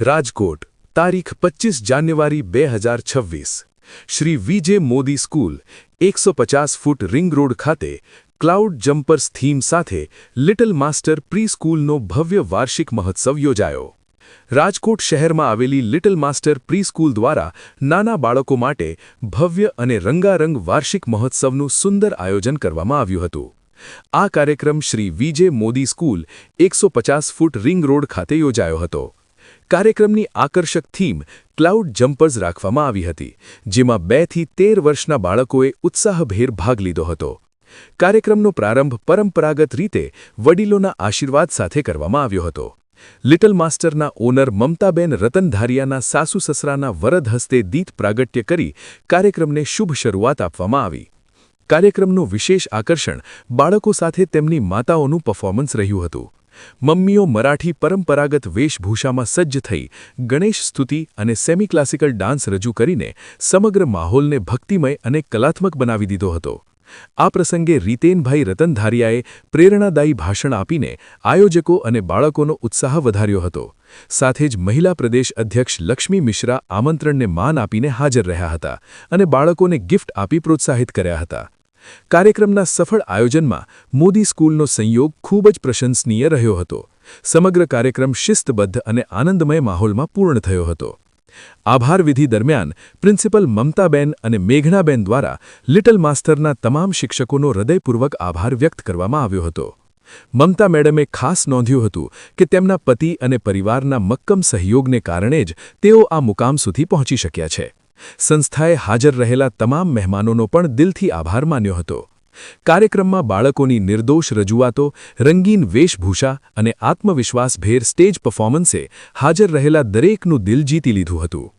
રાજકોટ, તારીખ પચીસ જાન્યુઆરી બે હજાર છવ્વીસ. શ્રી વીજે મોદી સ્કૂલ, એકસો પચાસ ફૂટ રિંગ રોડ ખાતે ક્લાઉડ જમ્પર્સ થીમ સાથે લિટલ માસ્ટર પ્રી સ્કૂલનો ભવ્ય વાર્ષિક મહોત્સવ યોજાયો. રાજકોટ શહેરમાં આવેલી લિટલ માસ્ટર પ્રી સ્કૂલ દ્વારા નાના બાળકો માટે ભવ્ય અને રંગારંગ વાર્ષિક મહોત્સવનું સુંદર આયોજન કરવામાં આવ્યું હતું. આ કાર્યક્રમ શ્રી વીજે મોદી સ્કૂલ, એકસો ફૂટ રિંગ રોડ ખાતે યોજાયો હતો. કાર્યક્રમની આકર્ષક થીમ ક્લાઉડ જમ્પર્સ રાખવામાં આવી હતી, જેમાં બેથી તેર વર્ષના બાળકોએ ઉત્સાહભેર ભાગ લીધો હતો. કાર્યક્રમનો પ્રારંભ પરંપરાગત રીતે વડીલોના આશીર્વાદ સાથે કરવામાં આવ્યો હતો. લિટલ માસ્ટરના ઓનર મમતાબેન રતનધારિયાના સાસુ સસરાના વરદ હસ્તે દીત પ્રાગટ્ય કરી કાર્યક્રમને શુભ શરૂઆત આપવામાં આવી. કાર્યક્રમનું વિશેષ આકર્ષણ બાળકો સાથે તેમની માતાઓનું પર્ફોમન્સ રહ્યું હતું. મમ્મીઓ મરાઠી પરંપરાગત વેશભૂષામાં સજ્જ થઈ ગણેશ સ્તુતિ અને સેમી ક્લાસિકલ ડાન્સ રજૂ કરીને સમગ્ર માહોલને ભક્તિમય અને કલાત્મક બનાવી દીધો હતો. આ પ્રસંગે રીતેનભાઈ રતનધારિયાએ પ્રેરણાદાયી ભાષણ આપીને આયોજકો અને બાળકોનો ઉત્સાહ વધાર્યો હતો. સાથે જ મહિલા પ્રદેશ અધ્યક્ષ લક્ષ્મી મિશ્રા આમંત્રણને માન આપીને હાજર રહ્યા હતા અને બાળકોને ગિફ્ટ આપી પ્રોત્સાહિત કર્યા હતા. કાર્યક્રમના સફળ આયોજનમાં મોદી સ્કૂલનો સંયોગ ખૂબ જ પ્રશંસનીય રહ્યો હતો. સમગ્ર કાર્યક્રમ શિસ્તબદ્ધ અને આનંદમય માહોલમાં પૂર્ણ થયો હતો. આભાર વિધિ દરમિયાન પ્રિન્સિપલ મમતાબેન અને મેઘણાબેન દ્વારા લિટલ માસ્ટરના તમામ શિક્ષકોનો હૃદયપૂર્વક આભાર વ્યક્ત કરવામાં આવ્યો હતો. મમતા મેડમે ખાસ નોંધ્યું હતું કે તેમના પતિ અને પરિવારના મક્કમ સહયોગને કારણે જ તેઓ આ મુકામ સુધી પહોંચી શક્યા છે. સંસ્થાએ હાજર રહેલા તમામ મહેમાનોનો પણ દિલથી આભાર માન્યો હતો. કાર્યક્રમમાં બાળકોની નિર્દોષ રજૂઆતો, રંગીન વેશભૂષા અને આત્મવિશ્વાસભેર સ્ટેજ પરફોર્મન્સે હાજર રહેલા દરેકનું દિલ જીતી લીધું હતું.